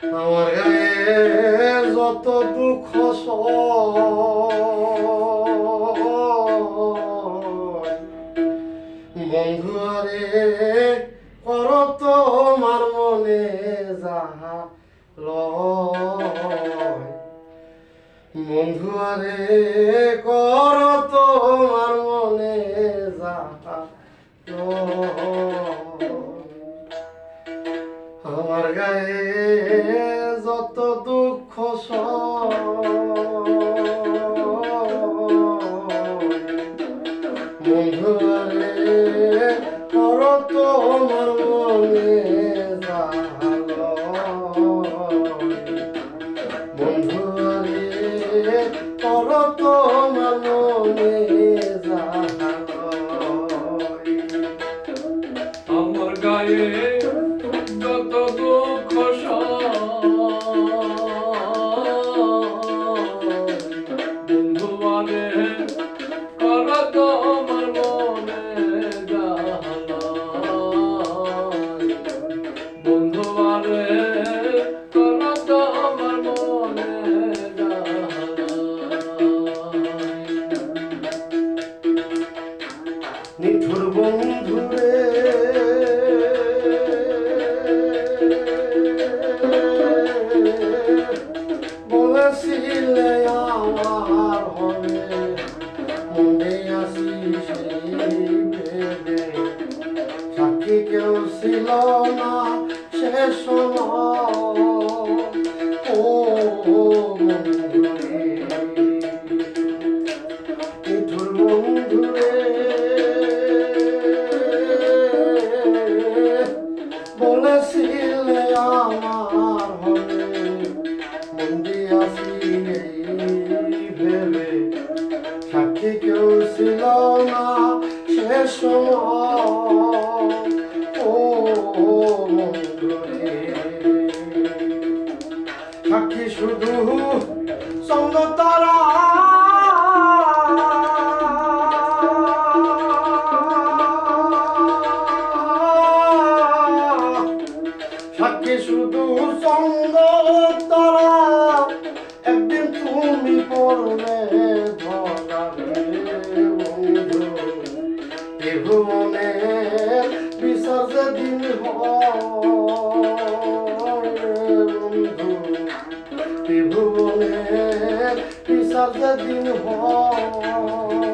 আমার গায়ে যত দুঃখ বন্ধু আরে কর তোমার মনে যাহা লয়। বন্ধু আরে কর দুঃখ বন্ধু নিঠুর বলেছিলে আমার হবে মনে আসি সেই ভেবে। সাক্ষী কেউ ছিল না সে সময়। কেউ ছিল না সে সময়। ও সাক্ষী শুধু সঙ্গ তারা। সাক্ষী শুধু সঙ্গ ত্রিভুবনে বিচার দিন বন্ধু ত্রিভুবনের বিচার যেদিন হয়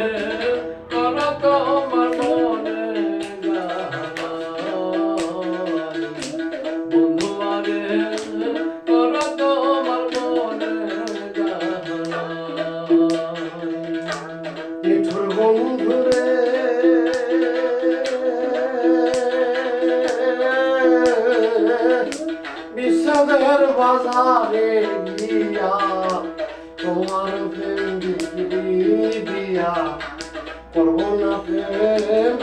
বাজারে গিয়া তোমার প্রেম দিয়া করব না প্রেম।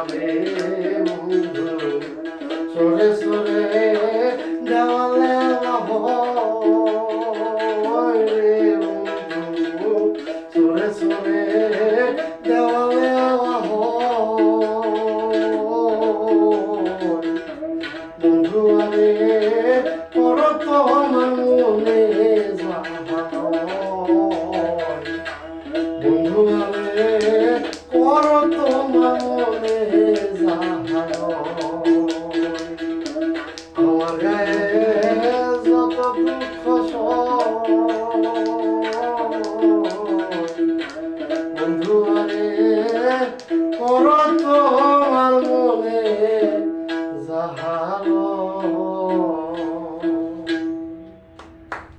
Amen. Thank you.